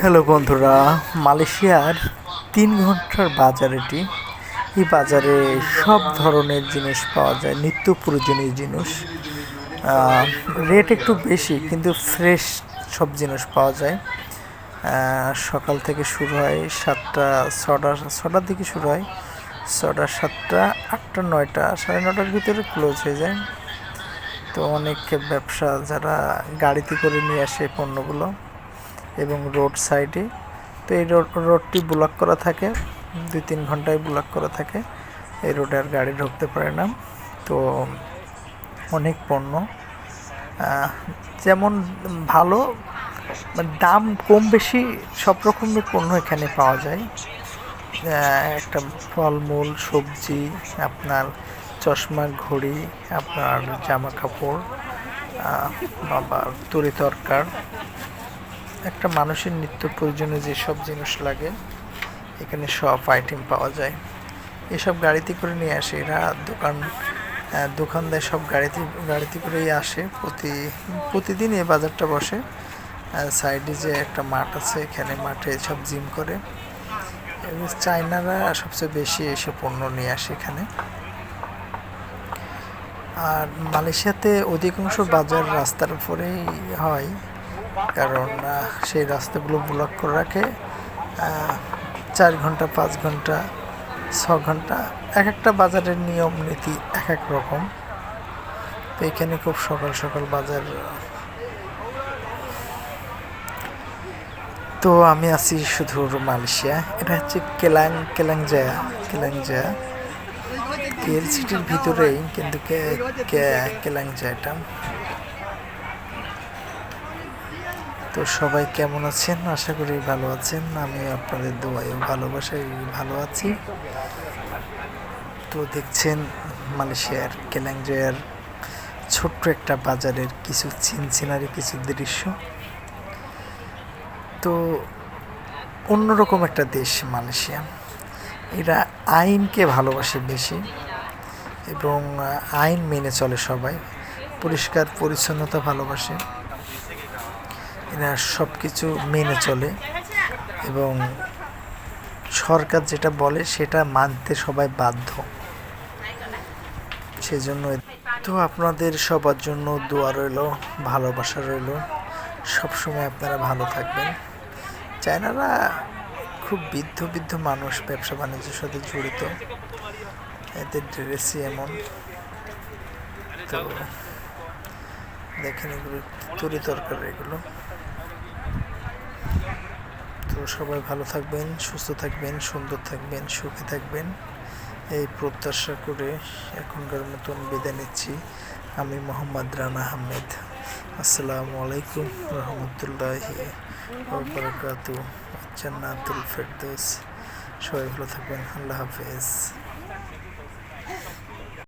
Hello বন্ধুরা, মালয়েশিয়ার তিন ঘণ্টার বাজার এটি। এই বাজারে সব ধরনের জিনিস পাওয়া যায়, নিত্য প্রয়োজনীয় জিনিস। রেট একটু বেশি, কিন্তু ফ্রেশ সব জিনিস পাওয়া যায়। সকাল থেকে শুরু হয় সাতটা, ছটা, ছটার দিকে শুরু হয়। ছটা, সাতটা, আটটা, নয়টা, সাড়ে নটার ভিতরে ক্লোজ হয়ে যায়। তো অনেক ব্যবসা যারা গাড়িতে করে নিয়ে আসে পণ্যগুলো। এবং রোড সাইডে। তো এই রোড রোডটি ব্লক করা থাকে দুই তিন ঘন্টায় ব্লক করা থাকে। এই রোডে আর গাড়ি ঢুকতে পারে না। তো অনেক পণ্য। যেমন ভালো, দাম কম বেশি সব রকমের পণ্য এখানে পাওয়া যায়। একটা ফলমূল, সবজি, আপনার চশমা ঘড়ি, আপনার জামা কাপড় আবার তরি তরকার একটা মানুষের নিত্য প্রয়োজনীয় যেসব জিনিস লাগে এখানে সব আইটেম পাওয়া যায়। এসব গাড়িতে করে নিয়ে আসে এরা দোকান আহ, দোকানদার সব গাড়িতে গাড়িতে করেই আসে। প্রতি প্রতিদিন এই বাজারটা বসে। সাইডে যে একটা মাঠ আছে এখানে মাঠে সব জিম করে। চাইনারা সবচেয়ে বেশি এসে পণ্য নিয়ে আসে এখানে। আর মালয়েশিয়াতে অধিকাংশ বাজার রাস্তার উপরেই হয়। কারণ সেই রাস্তাগুলো ব্লক করে রাখে চার ঘণ্টা, পাঁচ ঘণ্টা, ছ ঘণ্টা, এক একটা বাজারের নিয়ম, নীতি এক এক রকম। তো এখানে খুব সকাল সকাল বাজার। তো আমি আছি শুধু মালয়েশিয়া। এটা হচ্ছে কেলাং, কেলাংজায়া কেলাংজায়া। কেএল সিটির ভিতরেই, কিন্তু কে- কে- কেলাংজায়াটা। তো সবাই কেমন আছেন? আশা করি ভালো আছেন। আমি আপনাদের দোয়ায় ভালোবাসায় ভালো আছি। তো দেখছেন মালয়েশিয়ার কেলাংজায়ার ছোট্ট একটা বাজারের কিছু চিনচিনারি কিছু দৃশ্য। তো অন্যরকম একটা দেশ মালয়েশিয়া। এরা আইনকে ভালোবাসে বেশি এবং আইন মেনে চলে সবাই। পরিষ্কার, পরিচ্ছন্নতা ভালোবাসে। এরা সব কিছু মেনে চলে এবং সরকার যেটা বলে সেটা মানতে সবাই বাধ্য। সেজন্য তো আপনাদের সবার জন্য দোয়া রইল, ভালোবাসা রইল। সবসময় আপনারা ভালো থাকবেন। চায়নারা খুব বৃদ্ধ বৃদ্ধ মানুষ, ব্যবসা বাণিজ্যের সাথে জড়িত। এদের ড্রেসই এমন। তো দেখেন এগুলো তরি তরকারি এগুলো। সবাই ভালো থাকবেন, সুস্থ থাকবেন, সুন্দর থাকবেন, সুখে থাকবেন। এই প্রত্যাশা করে এখনকার মতন বিদায় নিচ্ছি। আমি মোহাম্মদ রানা আহমেদ। আসসালামু আলাইকুম রহমতুল্লাহি বারাকাতু জান্নাতুল ফেরদৌস। সবাই ভালো থাকবেন। আল্লাহ হাফেজ।